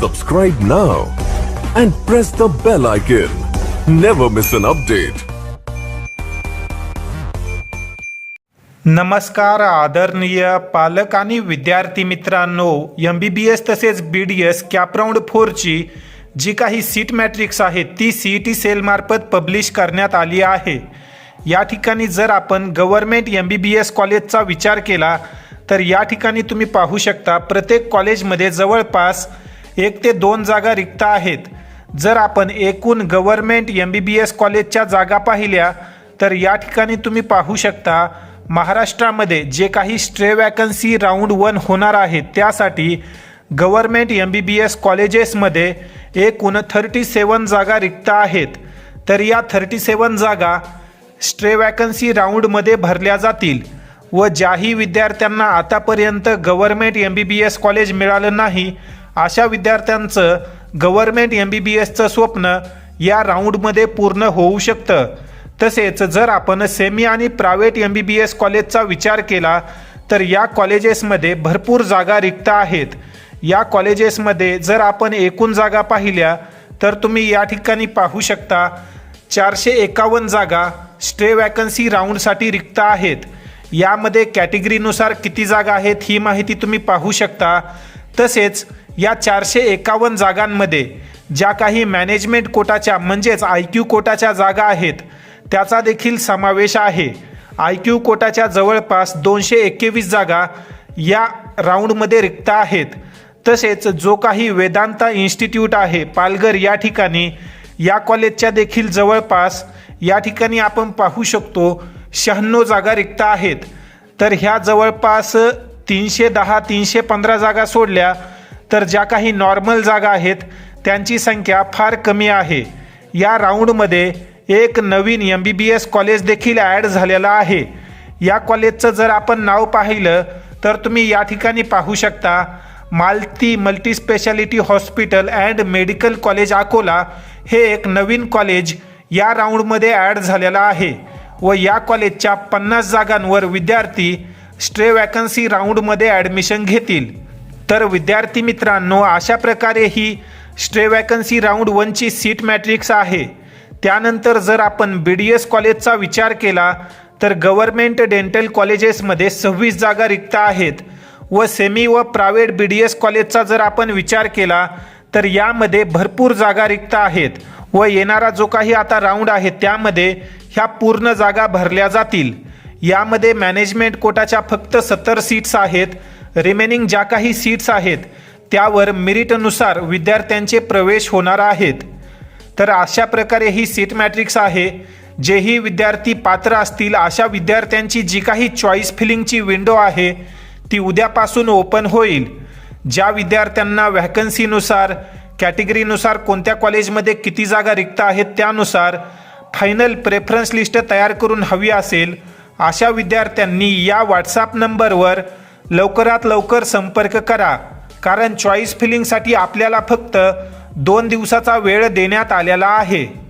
Subscribe now and press the bell icon. Never miss an update. नमस्कार आदरणीय पालक आणि विद्यार्थी मित्रांनो एम बी बी एस तसेच बी डी एस कॅपराऊंड फोरची जी काही सीट मॅट्रिक्स आहे ती सी ई टी सेलमार्फत पब्लिश करण्यात आली आहे या ठिकाणी जर आपण government M B B S कॉलेजचा विचार केला तर या ठिकाणी तुम्ही पाहू शकता प्रत्येक कॉलेजमध्ये जवळपास एक ते दोन जागा रिक्त आहेत. जर आपण एकूण government M B B S कॉलेजच्या जागा पाहिल्या तर या ठिकाणी तुम्ही पाहू शकता महाराष्ट्रामध्ये जे काही स्ट्रे वॅकन्सी राऊंड वन होणार आहेत त्यासाठी government M B B S कॉलेजेसमध्ये एकूण थर्टी सेवन जागा रिक्त आहेत. तर या थर्टी सेवन जागा स्ट्रे वॅकन्सी राऊंडमध्ये भरल्या जातील व ज्याही विद्यार्थ्यांना आतापर्यंत government M B B S college मिळालं नाही अशा विद्यार्थ्यांचं गव्हर्मेंट एम बी बी एसचं स्वप्न या राऊंडमध्ये पूर्ण होऊ शकतं. तसेच जर आपण सेमी आणि private M B B S कॉलेजचा विचार केला तर या कॉलेजेसमध्ये भरपूर जागा रिक्त आहेत. या कॉलेजेसमध्ये जर आपण एकूण जागा पाहिल्या तर तुम्ही या ठिकाणी पाहू शकता चारशे एकावन्न जागा स्टे वॅकन्सी राऊंडसाठी रिक्त आहेत. यामध्ये कॅटेगरीनुसार किती जागा आहेत ही माहिती तुम्ही पाहू शकता. तसेच या चारशे एकावन्न जागांमध्ये ज्या काही मॅनेजमेंट कोटाच्या म्हणजेच आय क्यू कोटाच्या जागा आहेत त्याचा देखील समावेश आहे. आय क्यू कोटाच्या जवळपास दोनशे एकवीस जागा या राऊंडमध्ये रिक्त आहेत. तसेच जो काही वेदांता इन्स्टिट्यूट आहे पालघर या ठिकाणी या कॉलेजच्या देखील जवळपास या ठिकाणी आपण पाहू शकतो शहाण्णव जागा रिक्त आहेत. तर ह्या जवळपास तीनशे दहा तीनशे पंधरा जागा सोडल्या तर ज्या काही नॉर्मल जागा आहेत त्यांची संख्या फार कमी आहे. या राऊंडमध्ये एक नवीन M B B S college देखील ॲड झालेला आहे. या कॉलेजचं जर आपण नाव पाहिलं तर तुम्ही या ठिकाणी पाहू शकता Malati multi speciality hospital and medical college Akola हे एक नवीन कॉलेज या राऊंडमध्ये ॲड झालेलं आहे व या कॉलेजच्या पन्नास जागांवर विद्यार्थी स्ट्रे वॅकन्सी राऊंडमध्ये ॲडमिशन घेतील. तर विद्यार्थी मित्रांनो अशा प्रकारे ही स्ट्रे वॅकन्सी राऊंड वनची सीट मॅट्रिक्स आहे. त्यानंतर जर आपण बी डी एस कॉलेजचा विचार केला तर गव्हर्मेंट डेंटल कॉलेजेसमध्ये सव्वीस जागा रिक्त आहेत. व सेमी व प्रायव्हेट बी डी एस कॉलेजचा जर आपण विचार केला तर यामध्ये भरपूर जागा रिक्त आहेत. व येणारा जो काही आता राऊंड आहे त्यामध्ये ह्या पूर्ण जागा भरल्या जातील. यामध्ये मॅनेजमेंट कोटाच्या फक्त सत्तर सीट्स आहेत. रिमेनिंग ज्या काही सीट्स आहेत त्यावर मेरिटनुसार विद्यार्थ्यांचे प्रवेश होणार आहेत. तर अशा प्रकारे ही सीट मॅट्रिक्स आहे जेही विद्यार्थी पात्र असतील अशा विद्यार्थ्यांची जी काही चॉईस फिलिंगची विंडो आहे ती उद्यापासून ओपन होईल. ज्या विद्यार्थ्यांना व्हॅकन्सीनुसार कॅटेगरीनुसार कोणत्या कॉलेजमध्ये किती जागा रिक्त आहेत त्यानुसार फायनल प्रेफरन्स लिस्ट तयार करून हवी असेल अशा विद्यार्थ्यांनी या व्हॉट्सॲप नंबरवर लवकरात लवकर संपर्क करा. कारण चॉईस फिलिंगसाठी आपल्याला फक्त दोन दिवसाचा वेळ देण्यात आलेला आहे.